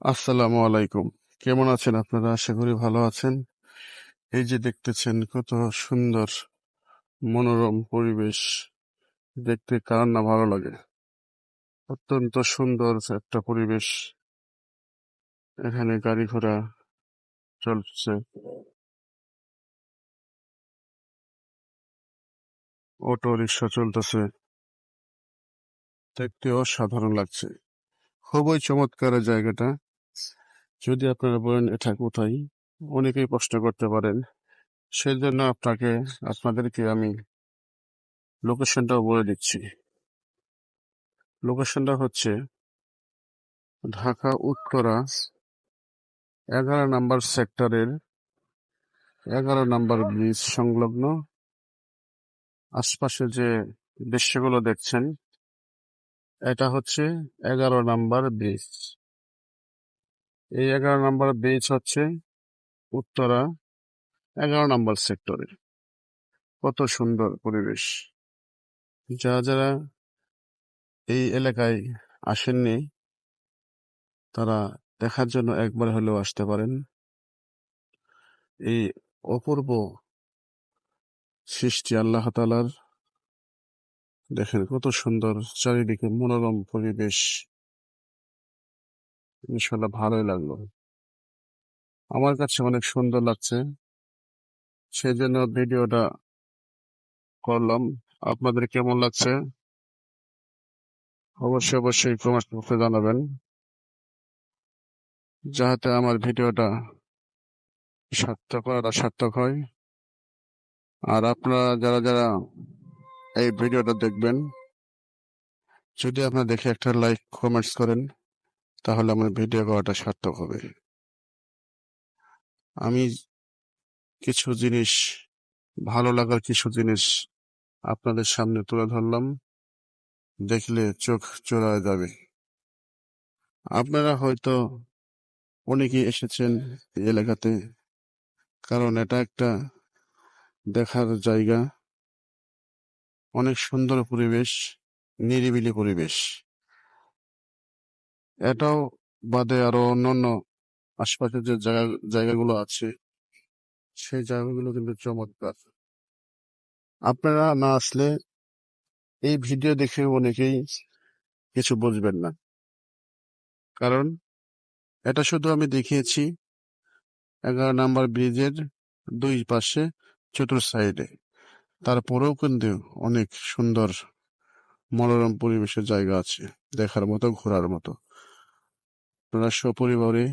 আসসালামু আলাইকুম। কেমন আছেন আপনারা? আশা করি ভালো আছেন। এই যে দেখতেছেন কত সুন্দর মনোরম পরিবেশ। দেখতে কার না ভালো লাগে। অত্যন্ত সুন্দর একটা পরিবেশ। এখানে গাড়ি ঘোড়া চলছে। অটো রিক্সা চলতেছে। দেখতে অসাধারণ লাগছে। খুবই চমৎকার জায়গাটা। যদি আপনারা বলেন এটা কোথায়, অনেকেই প্রশ্ন করতে পারেন। সেই জন্য আপনাকে, আপনাদেরকে আমি লোকেশনটাও বলে দিচ্ছি। লোকেশনটা হচ্ছে ঢাকা, উত্তরা, এগারো নাম্বার সেক্টরের এগারো নাম্বার ব্রিজ সংলগ্ন। আশপাশে যে দৃশ্যগুলো দেখছেন, এটা হচ্ছে এগারো নাম্বার ব্রিজ এই এগারো নাম্বার ব্রিজ হচ্ছে উত্তরা, এগারো নাম্বার সেক্টরে। কত সুন্দর পরিবেশ। যারা যারা এই এলাকায় আসেননি, তারা দেখার জন্য একবার হলেও আসতে পারেন। এই অপূর্ব সৃষ্টি আল্লাহ তালার দেখেন কত সুন্দর চারিদিকে মনোরম পরিবেশ। ইনশাল্লাহ ভালোই লাগল। আমার কাছে অনেক সুন্দর লাগছে। সেই জন্য ভিডিওটা করলাম। আপনাদের কেমন লাগছে? অবশ্যই অবশ্যই কমেন্ট করতে জানাবেন। যাতে আমার ভিডিওটা সার্থক করাটা সার্থক হয়। আর আপনারা যারা যারা এই ভিডিওটা দেখবেন, যদি আপনারা দেখে একটা লাইক, কমেন্টস করেন তাহলে আমার ভিডিও করাটা সার্থক হবে। আমি কিছু জিনিস, ভালো লাগার কিছু জিনিস আপনাদের সামনে তুলে ধরলাম। দেখলে চোখ চোরায় যাবে। আপনারা হয়তো অনেকেই এসেছেন এলাকাতে, কারণ এটা একটা দেখার জায়গা। অনেক সুন্দর পরিবেশ, নিরিবিলি পরিবেশ। এটাও বাদে আরও অন্যান্য আশপাশের যে জায়গা, জায়গাগুলো আছে, সেই জায়গাগুলো কিন্তু চমৎকার। আপনারা না আসলে এই ভিডিও দেখে অনেকেই কিছু বুঝবেন না। কারণ এটা শুধু আমি দেখিয়েছি এগারো নাম্বার ব্রিজের দুই পাশে চতুর সাইডে। তারপরেও কিন্তু অনেক সুন্দর মনোরম পরিবেশের জায়গা আছে, দেখার মতো, ঘোরার মতো। আপনারা সপরিবারে